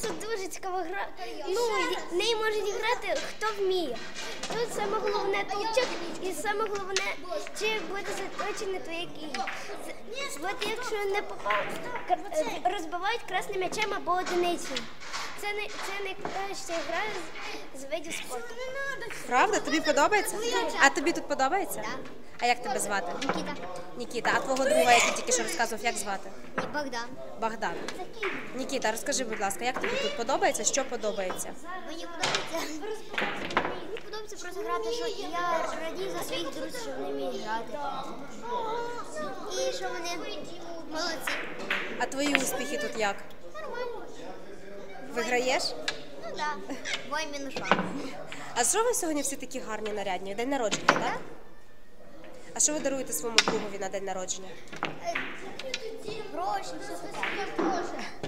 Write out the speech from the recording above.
Це дуже цікаво гра. Ну, неї можуть грати хто вміє. Тут саме головне толчок і саме головне, чи буде заточений твоє кії. От якщо не попав, розбивають красним м'ячем або одиницею. Це не це найкраща гра з, з видів спорту. Правда? Тобі подобається? А тобі тут подобається? А як тебе звати? Нікіта. Нікіта, а твого друга, який тільки що розказував, як звати? Богдан. Богдан. Нікіта, розкажи, будь ласка, як тобі тут подобається? Що подобається? Мені подобається. Мені подобається просто грати, що я радію за своїх друзів, що вони вміють грати. І що вони молодці. А твої успіхи тут як? Нормально. Виграєш? Ну так. Бой мінуша. А що ви сьогодні всі такі гарні нарядні? День народження, так? А що ви даруєте своєму другові на день народження? Гроші, все таке.